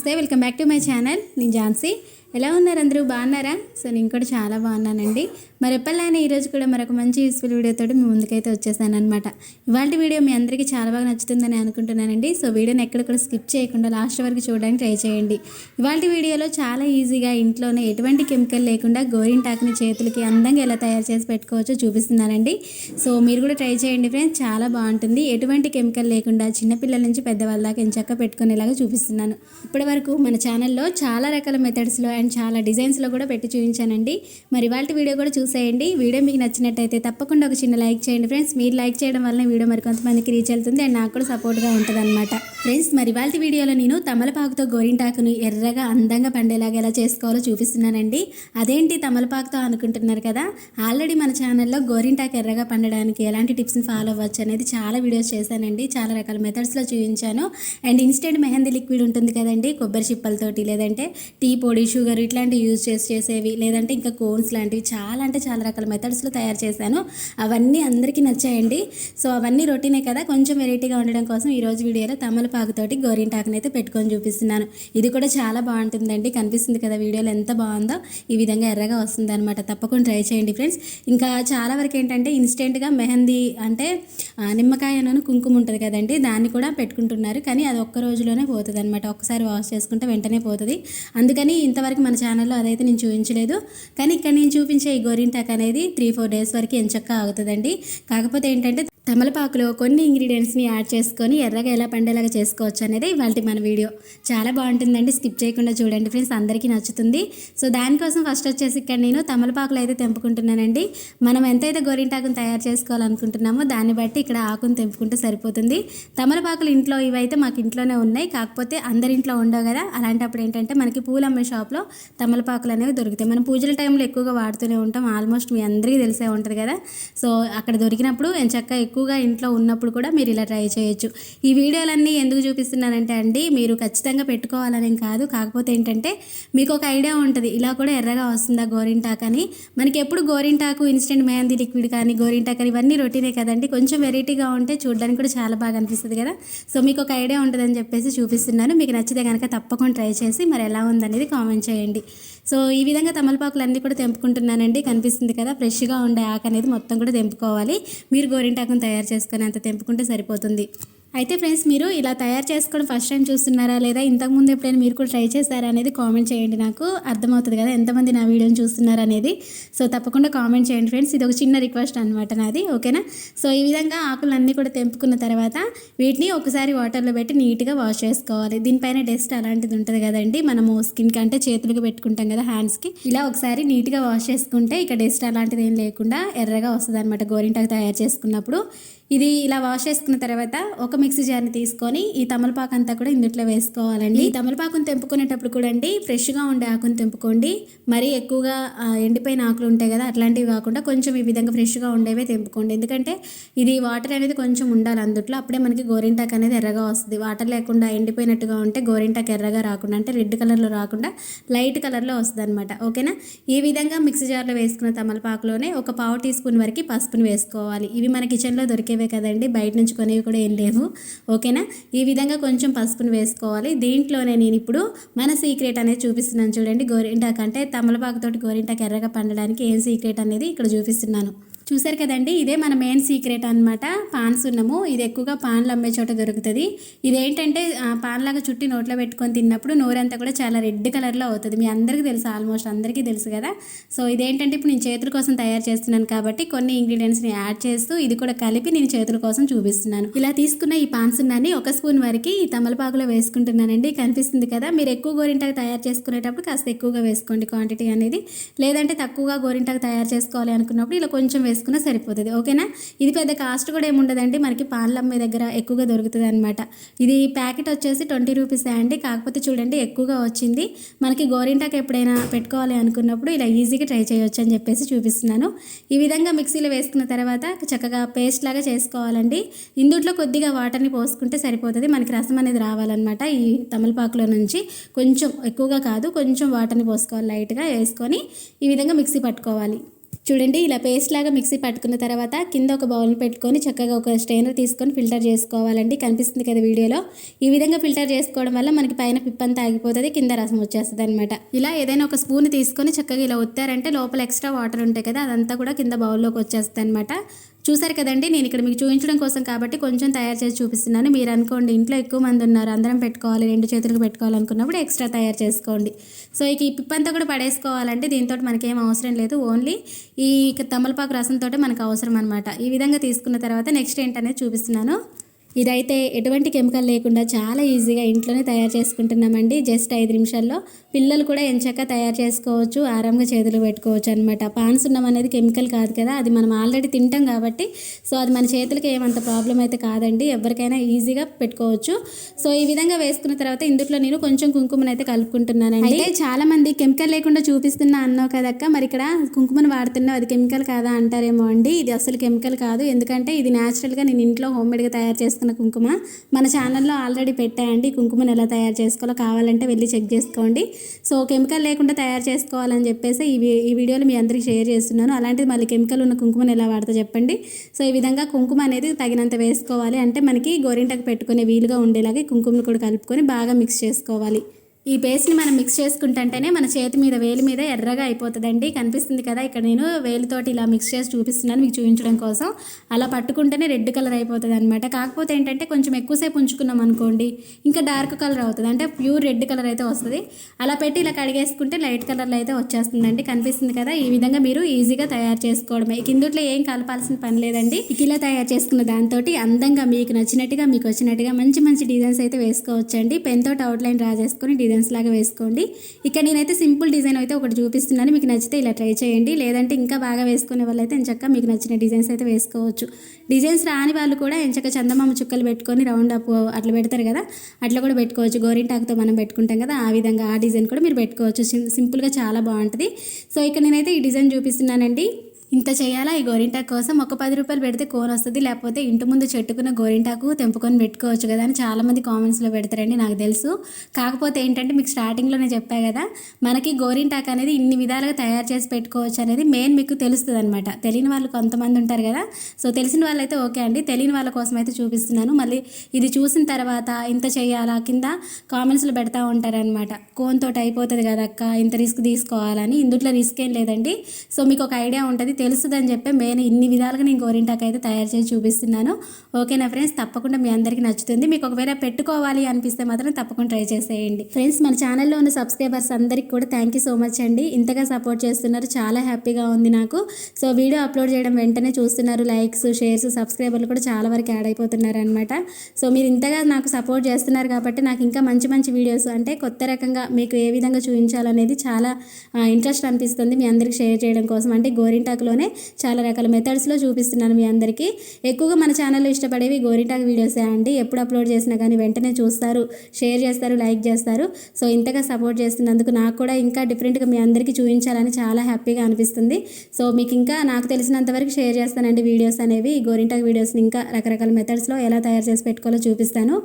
నమస్తే welcome back to my channel. నేను ఝాన్సీ. ఎలా ఉన్నారు అందరూ? బాగున్నారా? సో నేను కూడా చాలా బాగున్నానండి. మరి ఎప్పటిలానే ఈరోజు కూడా మరొక మంచి యూస్ఫుల్ వీడియోతో మీ ముందుకైతే వచ్చేసాను అనమాట ఇవాళ వీడియో మీ అందరికీ చాలా బాగా నచ్చుతుందని అనుకుంటున్నానండి. సో వీడియోని ఎక్కడ కూడా స్కిప్ చేయకుండా లాస్ట్ వరకు చూడడానికి ట్రై చేయండి. ఇవాళ వీడియోలో చాలా ఈజీగా ఇంట్లోనే ఎటువంటి కెమికల్ లేకుండా గోరింటాకుని చేతులకి అందంగా ఎలా తయారు చేసి పెట్టుకోవచ్చో చూపిస్తున్నానండి. సో మీరు కూడా ట్రై చేయండి ఫ్రెండ్స్ చాలా బాగుంటుంది. ఎటువంటి కెమికల్ లేకుండా చిన్నపిల్లల నుంచి పెద్దవాళ్ళ దాకా ఎంచక్క పెట్టుకునేలాగా చూపిస్తున్నాను. ఇప్పటి వరకు మన ఛానల్లో చాలా రకాల మెథడ్స్లో అండ్ చాలా డిజైన్స్లో కూడా పెట్టి చూపించానండి. మరి ఇవాళ వీడియో కూడా చూసేయండి. వీడియో మీకు నచ్చినట్టయితే తప్పకుండా ఒక చిన్న లైక్ చేయండి ఫ్రెండ్స్. మీరు లైక్ చేయడం వల్ల వీడియో మరి కొంతమందికి రీచ్ అవుతుంది అండ్ నాకు కూడా సపోర్ట్గా ఉంటుంది అనమాట ఫ్రెండ్స్ మరి వాళ్ళ వీడియోలో నేను తమలపాకుతో గోరింటాకును ఎర్రగా అందంగా పండేలాగా ఎలా చేసుకోవాలో చూపిస్తున్నానండి. అదేంటి తమలపాకుతో అనుకుంటున్నారు కదా? ఆల్రెడీ మన ఛానల్లో గోరింటాకు ఎర్రగా పండడానికి ఎలాంటి టిప్స్ని ఫాలో అవ్వచ్చు అనేది చాలా వీడియోస్ చేశానండి. చాలా రకాల మెథడ్స్లో చూపించాను. అండ్ ఇన్స్టెంట్ మెహందీ లిక్విడ్ ఉంటుంది కదండి. కొబ్బరి చిప్పలతోటి లేదంటే టీ పొడి షుగర్ ఇట్లాంటివి యూజ్ చేసి చేసేవి. లేదంటే ఇంకా కోన్స్ లాంటివి. చాలా అంటే చాలా రకాల మెథడ్స్లో తయారు చేశాను. అవన్నీ అందరికీ నచ్చాయండి. సో అవన్నీ రొటీనే కదా? కొంచెం వెరైటీగా ఉండడం కోసం ఈరోజు వీడియోలో తమలపాకుతోటి గోరింటాకుని అయితే పెట్టుకొని చూపిస్తున్నాను. ఇది కూడా చాలా బాగుంటుందండి. కనిపిస్తుంది కదా వీడియోలో ఎంత బాగుందో? ఈ విధంగా ఎర్రగా వస్తుంది అనమాట తప్పకుండా ట్రై చేయండి ఫ్రెండ్స్ ఇంకా చాలా వరకు ఏంటంటే ఇన్స్టెంట్గా మెహందీ అంటే ఆ, నిమ్మకాయను కుంకుమ ఉంటుంది కదండి? దాన్ని కూడా పెట్టుకుంటున్నారు. కానీ అది ఒక్క రోజులోనే పోతుంది అనమాట ఒక్కసారి వాష్ చేసుకుంటే వెంటనే పోతుంది. అందుకని ఇంతవరకు మన ఛానల్లో అదైతే నేను చూపించలేదు. కానీ ఇక్కడ నేను చూపించే ఈ గోరింటాక్ అనేది త్రీ ఫోర్ డేస్ వరకు ఎంచక్క అవుతుందండి కాకపోతే ఏంటంటే తమలపాకులో కొన్ని ఇంగ్రీడియంట్స్ని యాడ్ చేసుకొని ఎర్రగా ఎలా పండేలాగా చేసుకోవచ్చు అనేది ఇవాళ మన వీడియో. చాలా బాగుంటుందండి. స్కిప్ చేయకుండా చూడండి ఫ్రెండ్స్. అందరికీ నచ్చుతుంది. సో దానికోసం ఫస్ట్ వచ్చేసి ఇక్కడ నేను తమలపాకులు అయితే తెంపుకుంటున్నానండి. మనం ఎంతైతే గోరింటాకును తయారు చేసుకోవాలనుకుంటున్నామో దాన్ని బట్టి ఇక్కడ ఆకును తెంపుకుంటే సరిపోతుంది. తమలపాకులు ఇంట్లో ఇవైతే మాకు ఇంట్లోనే ఉన్నాయి. కాకపోతే అందరి ఇంట్లో ఉండవు కదా. అలాంటప్పుడు ఏంటంటే మనకి పూలు అమ్మే షాప్లో తమలపాకులు అనేవి దొరుకుతాయి. మనం పూజల టైంలో ఎక్కువగా వాడుతూనే ఉంటాం. ఆల్మోస్ట్ మీ అందరికీ తెలిసే ఉంటుంది కదా. సో అక్కడ దొరికినప్పుడు ఎంచక్క ఎక్కువగా ఇంట్లో ఉన్నప్పుడు కూడా మీరు ఇలా ట్రై చేయొచ్చు. ఈ వీడియోలన్నీ ఎందుకు చూపిస్తున్నానంటే అండి మీరు ఖచ్చితంగా పెట్టుకోవాలని కాదు. కాకపోతే ఏంటంటే మీకు ఒక ఐడియా ఉంటుంది. ఇలా కూడా ఎర్రగా వస్తుందా గోరింటాక్ అని మనకి ఎప్పుడు గోరింటాకు ఇన్స్టెంట్ మెహందీ లిక్విడ్ కానీ గోరింటాక్ అని ఇవన్నీ రొటీనే కదండి. కొంచెం వెరైటీగా ఉంటే చూడడానికి కూడా చాలా బాగా అనిపిస్తుంది కదా. సో మీకు ఒక ఐడియా ఉంటుందని చెప్పేసి చూపిస్తున్నాను. మీకు నచ్చితే కనుక తప్పకుండా ట్రై చేసి మరి ఎలా ఉందనేది కామెంట్ చేయండి. సో ఈ విధంగా తమలపాకులు అన్నీ కూడా తెంపుకుంటున్నానండి. కనిపిస్తుంది కదా ఫ్రెష్గా ఉండే ఆకు అనేది మొత్తం కూడా తెంపుకోవాలి. మీరు గోరింటాకును తయారు చేసుకుని అంత తెంపుకుంటే సరిపోతుంది. అయితే ఫ్రెండ్స్ మీరు ఇలా తయారు చేసుకోవడం ఫస్ట్ టైం చూస్తున్నారా లేదా ఇంతకుముందు ఎప్పుడైనా మీరు కూడా ట్రై చేస్తారా అనేది కామెంట్ చేయండి నాకు. అర్థమవుతుంది కదా ఎంతమంది నా వీడియోని చూస్తున్నారా అనేది. సో తప్పకుండా కామెంట్ చేయండి ఫ్రెండ్స్. ఇది ఒక చిన్న రిక్వెస్ట్ అనమాట నాది. ఓకేనా సో ఈ విధంగా ఆకులన్నీ కూడా తెంపుకున్న తర్వాత వీటిని ఒకసారి వాటర్లో పెట్టి నీట్గా వాష్ చేసుకోవాలి. దీనిపైన డస్ట్ అలాంటిది ఉంటుంది కదండి. మనము స్కిన్కి అంటే చేతులకు పెట్టుకుంటాం కదా హ్యాండ్స్కి ఇలా ఒకసారి నీట్గా వాష్ చేసుకుంటే ఇక డస్ట్ అలాంటిది ఏం లేకుండా ఎర్రగా వస్తుంది అనమాట గోరింటాకు తయారు చేసుకున్నప్పుడు. ఇది ఇలా వాష్ చేసుకున్న తర్వాత ఒక మిక్సీ జార్ని తీసుకొని ఈ తమలపాకు అంతా కూడా ఇందులో వేసుకోవాలండి. ఈ తమలపాకును తెంపుకునేటప్పుడు కూడా అండి ఫ్రెష్గా ఉండే ఆకును తెంపుకోండి. మరీ ఎక్కువగా ఎండిపోయిన ఆకులు ఉంటాయి కదా అట్లాంటివి కాకుండా కొంచెం ఈ విధంగా ఫ్రెష్గా ఉండేవే తెంపుకోండి. ఎందుకంటే ఇది వాటర్ అనేది కొంచెం ఉండాలి అందుట్లో. అప్పుడే మనకి గోరింటాక్ అనేది ఎర్రగా వస్తుంది. వాటర్ లేకుండా ఎండిపోయినట్టుగా ఉంటే గోరింటాక్ ఎర్రగా రాకుండా అంటే రెడ్ కలర్లో రాకుండా లైట్ కలర్లో వస్తుంది అనమాట ఓకేనా? ఈ విధంగా మిక్సీ జార్లో వేసుకున్న తమలపాకులోనే ఒక పావు టీ స్పూన్ వరకు పసుపుని వేసుకోవాలి. ఇవి మన కిచెన్లో దొరికేవే కదండి బయట నుంచి కొనేవి కూడా ఏం లేవు. ఓకేనా? ఈ విధంగా కొంచెం పసుపును వేసుకోవాలి. దీంట్లోనే నేను ఇప్పుడు మన సీక్రెట్ అనేది చూపిస్తున్నాను చూడండి. గోరింటాక్ అంటే తమలపాకుతోటి గోరింటాక్ ఎర్రగా పండడానికి ఏం సీక్రెట్ అనేది ఇక్కడ చూపిస్తున్నాను. చూసారు కదండి ఇదే మన మెయిన్ సీక్రెట్ అనమాట పాన్ సున్నము ఇది ఎక్కువగా పాన్లు అమ్మే చోట దొరుకుతుంది. ఇదేంటంటే ఆ, పాన్ లాగా చుట్టి నోట్లో పెట్టుకొని తిన్నప్పుడు నోరంతా కూడా చాలా రెడ్ కలర్లో అవుతుంది. మీ అందరికీ తెలుసు ఆల్మోస్ట్ అందరికీ తెలుసు కదా. సో ఇదేంటంటే ఇప్పుడు నేను చేతుల కోసం తయారు చేస్తున్నాను కాబట్టి కొన్ని ఇంగ్రీడియంట్స్ని యాడ్ చేస్తూ ఇది కూడా కలిపి నేను చేతుల కోసం చూపిస్తున్నాను. ఇలా తీసుకున్న ఈ పాన్ సున్నాన్ని ఒక స్పూన్ వరకు ఈ తమలపాకులో వేసుకుంటున్నానండి. కనిపిస్తుంది కదా మీరు ఎక్కువ గోరింటాకు తయారు చేసుకునేటప్పుడు కాస్త ఎక్కువగా వేసుకోండి క్వాంటిటీ అనేది. లేదంటే తక్కువగా గోరింటాకు తయారు చేసుకోవాలి అనుకున్నప్పుడు ఇలా కొంచెం వేసుకున్న సరిపోతుంది. ఓకేనా? ఇది పెద్ద కాస్ట్ కూడా ఏముండదండి. మనకి పాలమ్మ దగ్గర ఎక్కువగా దొరుకుతుంది అనమాట ఇది ప్యాకెట్ వచ్చేసి ట్వంటీ రూపీస్ అండి. కాకపోతే చూడండి ఎక్కువగా వచ్చింది. మనకి గోరింటాకు ఎప్పుడైనా పెట్టుకోవాలి అనుకున్నప్పుడు ఇలా ఈజీగా ట్రై చేయొచ్చు అని చెప్పేసి చూపిస్తున్నాను. ఈ విధంగా మిక్సీలో వేసుకున్న తర్వాత చక్కగా పేస్ట్ లాగా చేసుకోవాలండి. ఇందుట్లో కొద్దిగా వాటర్ని పోసుకుంటే సరిపోతుంది. మనకి రసం అనేది రావాలన్నమాట ఈ తమలపాకులో నుంచి. కొంచెం ఎక్కువగా కాదు కొంచెం వాటర్ని పోసుకోవాలి లైట్గా వేసుకొని ఈ విధంగా మిక్సీ పట్టుకోవాలి. చూడండి ఇలా పేస్ట్ లాగా మిక్సీ పట్టుకున్న తర్వాత కింద ఒక బౌల్ పెట్టుకొని చక్కగా ఒక స్టెయినర్ తీసుకొని ఫిల్టర్ చేసుకోవాలండి. కనిపిస్తుంది కదా వీడియోలో. ఈ విధంగా ఫిల్టర్ చేసుకోవడం వల్ల మనకి పైన పిప్పంతా ఆగిపోతుంది కింద రసం వచ్చేస్తుంది అనమాట ఇలా ఏదైనా ఒక స్పూన్ తీసుకొని చక్కగా ఇలా ఒత్తారంటే లోపల ఎక్స్ట్రా వాటర్ ఉంటాయి కదా అదంతా కూడా కింద బౌల్లోకి వచ్చేస్తుంది అనమాట చూసారు కదండి నేను ఇక్కడ మీకు చూపించడం కోసం కాబట్టి కొంచెం తయారు చేసి చూపిస్తున్నాను. మీరు అనుకోండి ఇంట్లో ఎక్కువ మంది ఉన్నారు అందరం పెట్టుకోవాలి రెండు చేతులకు పెట్టుకోవాలనుకున్నప్పుడు ఎక్స్ట్రా తయారు చేసుకోండి. సో ఇక ఈ పిప్పంతా కూడా పడేసుకోవాలంటే దీంతో మనకేం అవసరం లేదు. ఓన్లీ ఈ తమలపాకు రసంతో మనకు అవసరం అనమాట ఈ విధంగా తీసుకున్న తర్వాత నెక్స్ట్ ఏంటనేది చూపిస్తున్నాను. ఇదైతే ఎటువంటి కెమికల్ లేకుండా చాలా ఈజీగా ఇంట్లోనే తయారు చేసుకుంటున్నామండి. జస్ట్ ఐదు నిమిషాల్లో పిల్లలు కూడా ఎంచక్క తయారు చేసుకోవచ్చు ఆరాంగా చేతులు పెట్టుకోవచ్చు అనమాట పాన్స్ ఉన్నాం అనేది కెమికల్ కాదు కదా అది మనం ఆల్రెడీ తింటాం కాబట్టి. సో అది మన చేతులకి ఏమంత ప్రాబ్లం అయితే కాదండి. ఎవరికైనా ఈజీగా పెట్టుకోవచ్చు. సో ఈ విధంగా వేసుకున్న తర్వాత ఇందులో నేను కొంచెం కుంకుమను అయితే కలుపుకుంటున్నానండి. అయితే చాలా మంది కెమికల్ లేకుండా చూపిస్తున్నా అన్నావు కదక్క మరి ఇక్కడ కుంకుమను వాడుతున్నావు అది కెమికల్ కాదా అంటారేమో అండి. ఇది అసలు కెమికల్ కాదు ఎందుకంటే ఇది న్యాచురల్గా నేను ఇంట్లో హోమ్మేడ్గా తయారు చేస్తాను చేసుకున్న కుంకుమ మన ఛానల్లో ఆల్రెడీ పెట్టాయండి. కుంకుమను ఎలా తయారు చేసుకోవాలో కావాలంటే వెళ్ళి చెక్ చేసుకోండి. సో కెమికల్ లేకుండా తయారు చేసుకోవాలని చెప్పేసి ఈ ఈ వీడియోలు మీ అందరికీ షేర్ చేస్తున్నాను. అలాంటిది మళ్ళీ కెమికల్ ఉన్న కుంకుమను ఎలా వాడతా చెప్పండి. సో ఈ విధంగా కుంకుమ అనేది తగినంత వేసుకోవాలి. అంటే మనకి గోరింటకు పెట్టుకునే వీలుగా ఉండేలాగా కుంకుమను కూడా కలుపుకొని బాగా మిక్స్ చేసుకోవాలి. ఈ పేస్ట్ని మనం మిక్స్ చేసుకుంటుంటేనే మన చేతి మీద వేలి మీద ఎర్రగా అయిపోతుందండి. కనిపిస్తుంది కదా ఇక్కడ నేను వేలితోటి ఇలా మిక్స్ చేసి చూపిస్తున్నాను మీకు చూపించడం కోసం. అలా పట్టుకుంటేనే రెడ్ కలర్ అయిపోతుంది అనమాట కాకపోతే ఏంటంటే కొంచెం ఎక్కువసేపు ఉంచుకున్నాం అనుకోండి ఇంకా డార్క్ కలర్ అవుతుంది. అంటే ప్యూర్ రెడ్ కలర్ అయితే వస్తుంది. అలా పెట్టి ఇలా కడిగేసుకుంటే లైట్ కలర్లో అయితే వచ్చేస్తుందండి. కనిపిస్తుంది కదా ఈ విధంగా మీరు ఈజీగా తయారు చేసుకోవడమే. కిందుట్లో ఏం కలపాల్సిన పని లేదండి. ఇలా తయారు చేసుకున్న దాంతో అందంగా మీకు నచ్చినట్టుగా మీకు వచ్చినట్టుగా మంచి మంచి డిజైన్స్ అయితే వేసుకోవచ్చండి. పెన్ తోటి అవుట్లైన్ డ్రా డిజైన్ డిజైన్స్ లాగా వేసుకోండి. ఇక్కడ నేనైతే సింపుల్ డిజైన్ అయితే ఒకటి చూపిస్తున్నాను. మీకు నచ్చితే ఇలా ట్రై చేయండి. లేదంటే ఇంకా బాగా వేసుకునే వాళ్ళైతే ఎంచక్క మీకు నచ్చిన డిజైన్స్ అయితే వేసుకోవచ్చు. డిజైన్స్ రాని వాళ్ళు కూడా ఎంచక్క చందమామ చుక్కలు పెట్టుకొని రౌండ్ అప్ అట్లా పెడతారు కదా. అట్లా కూడా పెట్టుకోవచ్చు. గోరింటాకుతో మనం పెట్టుకుంటాం కదా. ఆ విధంగా ఆ డిజైన్ కూడా మీరు పెట్టుకోవచ్చు. సిం- సింపుల్గా చాలా బాగుంటుంది. సో ఇక్కడ నేనైతే ఈ డిజైన్ చూపిస్తున్నానండి. ఇంత చేయాలా? ఈ గోరింటాకు కోసం ఒక పది రూపాయలు పెడితే కోన్ వస్తుంది లేకపోతే ఇంటి ముందు చెట్టుకున్న గోరింటాకు తెంపుకొని పెట్టుకోవచ్చు కదా అని చాలామంది కామెంట్స్లో పెడతారండి నాకు తెలుసు. కాకపోతే ఏంటంటే మీకు స్టార్టింగ్లోనే చెప్పా కదా మనకి గోరింటాకు అనేది ఇన్ని విధాలుగా తయారు చేసి పెట్టుకోవచ్చు అనేది మెయిన్ మీకు తెలుస్తుంది అనమాట తెలియని వాళ్ళు కొంతమంది ఉంటారు కదా సో తెలిసిన వాళ్ళైతే ఓకే అండి. తెలియని వాళ్ళ కోసం అయితే చూపిస్తున్నాను. మళ్ళీ ఇది చూసిన తర్వాత ఇంత చేయాలా కింద కామెంట్స్లో పెడతా ఉంటారనమాట కోన్తోటి అయిపోతుంది కదా అక్క ఇంత రిస్క్ తీసుకోవాలని. ఇందుట్లో రిస్క్ ఏం లేదండి. సో మీకు ఒక ఐడియా ఉంటుంది తెలుస్తుందని చెప్పి నేను ఇన్ని విధాలుగా నేను గోరింటాకు అయితే తయారు చేసి చూపిస్తున్నాను. ఓకేనా ఫ్రెండ్స్? తప్పకుండా మీ అందరికీ నచ్చుతుంది. మీకు ఒకవేళ పెట్టుకోవాలి అనిపిస్తే మాత్రం తప్పకుండా ట్రై చేసేయండి. ఫ్రెండ్స్ మన ఛానల్లో ఉన్న సబ్స్క్రైబర్స్ అందరికీ కూడా థ్యాంక్ యూ సో మచ్ అండి. ఇంతగా సపోర్ట్ చేస్తున్నారు. చాలా హ్యాపీగా ఉంది నాకు. సో వీడియో అప్లోడ్ చేయడం వెంటనే చూస్తున్నారు. లైక్స్ షేర్స్ సబ్స్క్రైబర్లు కూడా చాలా వరకు యాడ్ అయిపోతున్నారు అనమాట సో మీరు ఇంతగా నాకు సపోర్ట్ చేస్తున్నారు కాబట్టి నాకు ఇంకా మంచి మంచి వీడియోస్ అంటే కొత్త రకంగా మీకు ఏ విధంగా చూపించాలనేది చాలా ఇంట్రెస్ట్ అనిపిస్తుంది. మీ అందరికి షేర్ చేయడం కోసం. అంటే గోరింటాకులో వీడియోలోనే చాలా రకాల మెథడ్స్లో చూపిస్తున్నాను మీ అందరికీ. ఎక్కువగా మన ఛానల్లో ఇష్టపడేవి గోరింటాకు వీడియోసే అండి. ఎప్పుడు అప్లోడ్ చేసినా కానీ వెంటనే చూస్తారు. షేర్ చేస్తారు లైక్ చేస్తారు. సో ఇంతగా సపోర్ట్ చేస్తున్నందుకు నాకు కూడా ఇంకా డిఫరెంట్గా మీ అందరికీ చూపించాలని చాలా హ్యాపీగా అనిపిస్తుంది. సో మీకు ఇంకా నాకు తెలిసినంత వరకు షేర్ చేస్తానండి వీడియోస్ అనేవి. ఈ గోరింటాకు వీడియోస్ని ఇంకా రకరకాల మెథడ్స్లో ఎలా తయారు చేసి పెట్టుకోవాలో చూపిస్తాను.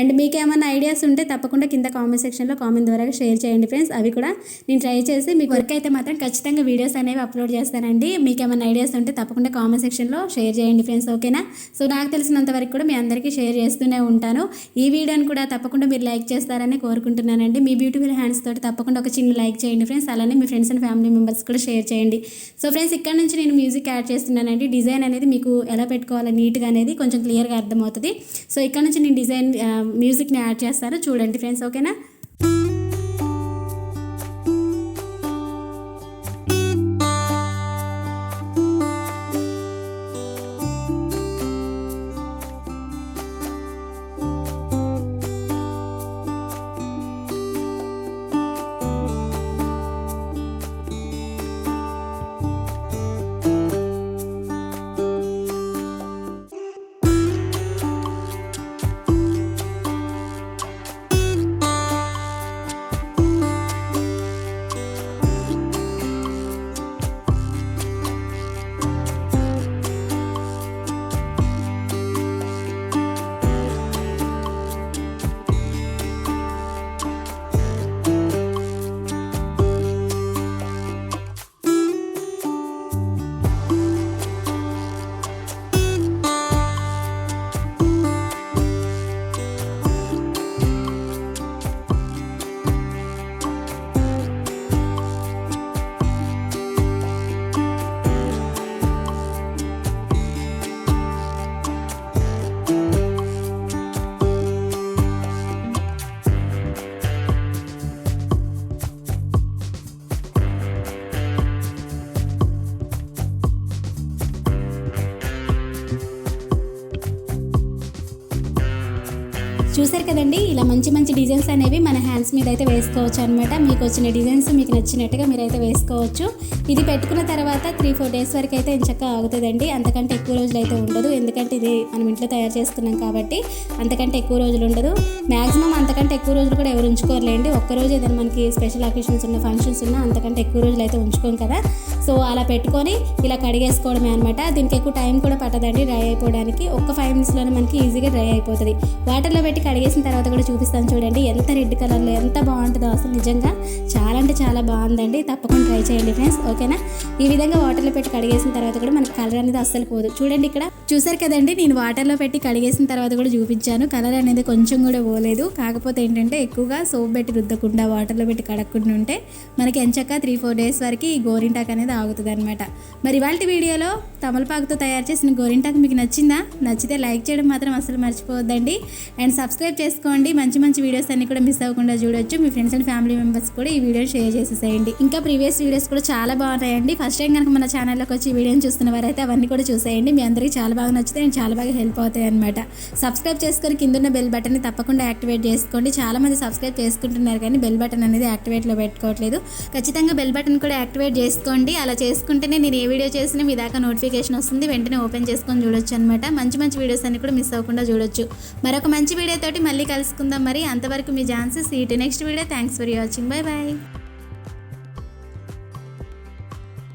అండ్ మీకు ఏమైనా ఐడియాస్ ఉంటే తప్పకుండా కింద కామెంట్ సెక్షన్లో కామెంట్ ద్వారా షేర్ చేయండి ఫ్రెండ్స్ అవి కూడా నేను ట్రై చేసి మీకు వర్క్ అయితే మాత్రం ఖచ్చితంగా వీడియోస్ అనేవి అప్లోడ్ చేస్తానండి. మీ మీకు ఏమైనా ఐడియాస్ ఉంటే తప్పకుండా కామెంట్ సెక్షన్లో షేర్ చేయండి ఫ్రెండ్స్ ఓకేనా సో నాకు తెలిసినంత వరకు కూడా మీ అందరికీ షేర్ చేస్తూనే ఉంటాను. ఈ వీడియోని కూడా తప్పకుండా మీరు లైక్ చేస్తారని కోరుకుంటున్నానండి. మీ బ్యూటిఫుల్ హ్యాండ్స్ తోటి తప్పకుండా ఒక చిన్న లైక్ చేయండి ఫ్రెండ్స్ అలానే మీ ఫ్రెండ్స్ అండ్ ఫ్యామిలీ మెంబర్స్ కూడా షేర్ చేయండి. సో ఫ్రెండ్స్ ఇక్కడ నుంచి నేను మ్యూజిక్ యాడ్ చేస్తున్నానండి. డిజైన్ అనేది మీకు ఎలా పెట్టుకోవాలి నీట్గా అనేది కొంచెం క్లియర్గా అర్థమవుతుంది. సో ఇక్కడ నుంచి నేను డిజైన్ మ్యూజిక్ని యాడ్ చేస్తాను. చూడండి ఫ్రెండ్స్ ఓకేనా చూసారు ఇలా మంచి మంచి డిజైన్స్ అనేవి మన హ్యాండ్స్ మీద అయితే వేసుకోవచ్చు అనమాట మీకు వచ్చిన డిజైన్స్ మీకు నచ్చినట్టుగా మీరైతే వేసుకోవచ్చు. ఇది పెట్టుకున్న తర్వాత త్రీ ఫోర్ డేస్ వరకు అయితే ఎంచక్క ఆగుతుందండి. అంతకంటే ఎక్కువ రోజులు అయితే ఉండదు. ఎందుకంటే ఇది మనం ఇంట్లో తయారు చేస్తున్నాం కాబట్టి అంతకంటే ఎక్కువ రోజులు ఉండదు. మ్యాక్సిమం అంతకంటే ఎక్కువ రోజులు కూడా ఎవరు ఉంచుకోరులేండి. ఒక్కరోజు ఏదైనా మనకి స్పెషల్ అకేషన్స్ ఉన్న ఫంక్షన్స్ ఉన్నా అంతకంటే ఎక్కువ రోజులు అయితే ఉంచుకోం కదా. సో అలా పెట్టుకొని ఇలా కడిగేసుకోవడమే అనమాట దీనికి ఎక్కువ టైం కూడా పట్టదండి డ్రై అయిపోవడానికి. ఒక్క ఫైవ్ మినిట్స్లోనే మనకి ఈజీగా డ్రై అయిపోతుంది. వాటర్లో పెట్టి కడిగేసిన తర్వాత కూడా చూపిస్తాను చూడండి. ఎంత రెడ్ కలర్లో ఎంత బాగుంటుందో అసలు నిజంగా చాలా అంటే చాలా బాగుందండి. తప్పకుండా ట్రై చేయండి ఫ్రెండ్స్ ఓకేనా? ఈ విధంగా వాటర్లో పెట్టి కడిగేసిన తర్వాత కూడా మనకి కలర్ అనేది అస్సలు పోదు. చూడండి ఇక్కడ. చూసారు కదండి నేను వాటర్లో పెట్టి కడిగేసిన తర్వాత కూడా చూపించాను. కలర్ అనేది కొంచెం కూడా పోలేదు. కాకపోతే ఏంటంటే ఎక్కువగా సోప్ పెట్టి రుద్దకుండా వాటర్లో పెట్టి కడగకుండా ఉంటే మనకి ఎంచక్క త్రీ ఫోర్ డేస్ వరకు ఈ గోరింటాక్ అనేది ఆగుతుంది అనమాట మరి ఇవాళ వీడియోలో తమలపాకుతో తయారు చేసిన గోరింటాకు మీకు నచ్చిందా? నచ్చితే లైక్ చేయడం మాత్రం అసలు మర్చిపోవద్దండి. అండ్ సబ్స్క్రైబ్ చేసుకోండి. మంచి మంచి వీడియోస్ అన్ని కూడా మిస్ అవ్వకుండా చూడొచ్చు. మీ ఫ్రెండ్స్ అండ్ ఫ్యామిలీ మెంబర్స్ కూడా ఈ వీడియో షేర్ చేసేసేయండి. ఇంకా ప్రీవియస్ వీడియోస్ కూడా చాలా బాగుంటాయండి ఫస్ట్ టైం కనుక మన ఛానల్లోకి వచ్చి వీడియోని చూస్తున్న వారైతే అవన్నీ కూడా చూసేయండి. మీ అందరికీ చాలా బాగా నచ్చితే నేను చాలా బాగా హెల్ప్ అవుతాయి అనమాట సబ్స్క్రైబ్ చేసుకొని కింద ఉన్న బెల్ బటన్ని తప్పకుండా యాక్టివేట్ చేసుకోండి. చాలామంది సబ్స్క్రైబ్ చేసుకుంటున్నారు కానీ బెల్ బటన్ అనేది యాక్టివేట్లో పెట్టుకోవట్లేదు. ఖచ్చితంగా బెల్ బటన్ కూడా యాక్టివేట్ చేసుకోండి. అలా చేసుకుంటేనే నేను ఏ వీడియో చేసినా మీ దాకా నోటిఫికేషన్ వస్తుంది. వెంటనే ఓపెన్ చేసుకొని చూడొచ్చు అనమాట మంచి మంచి వీడియోస్ అన్ని కూడా మిస్ అవ్వకుండా చూడొచ్చు. మరొక మంచి వీడియోతోటి మళ్ళీ కలుసుకుందాం మరి. అంతవరకు మీ ఛాన్సెస్ seat next video thanks for watching bye bye